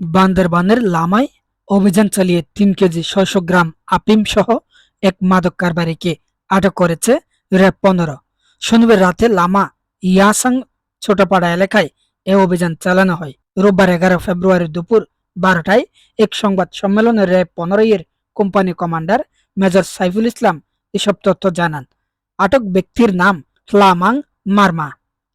বান্দরবানের লামায় অভিযান চালিয়ে তিন কেজি ছয়শো গ্রাম আফিম সহ এক মাদক কারবারিকে আটক করেছে র্যাব পনেরো। শনিবার রাতে লামা ইয়াসাং ছোটপাড়া এলাকায় এ অভিযান চালানো হয়। রোববার এগারো ফেব্রুয়ারি দুপুর বারোটায় এক সংবাদ সম্মেলনে র্যাব পনেরো এর company commander major Saiful Islam এসব তথ্য জানান। আটক ব্যক্তির নাম লামাং মারমা।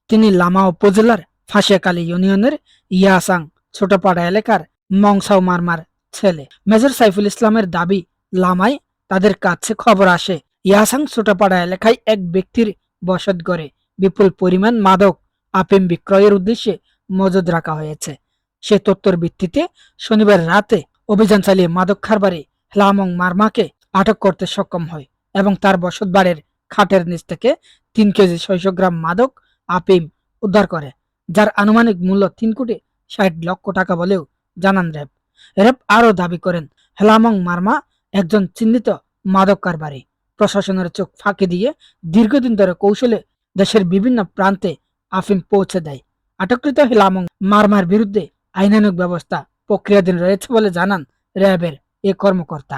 তিনি লামা উপজেলার ফাঁসিয়াকালী ইউনিয়নের ইয়াসাং ছোটপাড়া এলাকার মংসাও মারমার ছেলে। মেজর সাইফুল ইসলামের দাবি লামায় তাদের কাছে খবর আসে। ইয়াসাং ছোটপাড়া এলাকায় এক ব্যক্তির বসত গড়ে বিপুল পরিমাণ মাদক আফিম বিক্রয়ের উদ্দেশ্যে মজুদ রাখা হয়েছে। সে তথ্যের ভিত্তিতে শনিবার রাতে অভিযান চালিয়ে মাদক খারবারে লামং মারমাকে আটক করতে সক্ষম হয় এবং তার বসত বাড়ির খাটের নিচ থেকে তিন কেজি ছয়শো গ্রাম মাদক আফিম উদ্ধার করে, যার আনুমানিক মূল্য তিন কোটি ষাট লক্ষ টাকা বলেও জানান র্যাব। র্যাব আরও দাবি করেন, হেলামং মার্মা একজন চিহ্নিত মাদক কারবারি। প্রশাসনের চোখ ফাঁকি দিয়ে দীর্ঘদিন ধরে কৌশলে দেশের বিভিন্ন প্রান্তে আফিম পৌঁছে দেয়। আটককৃত হেলামং মার্মার বিরুদ্ধে আইনানুগ ব্যবস্থা প্রক্রিয়াধীন রয়েছে বলে জানান র্যাবের এ কর্মকর্তা।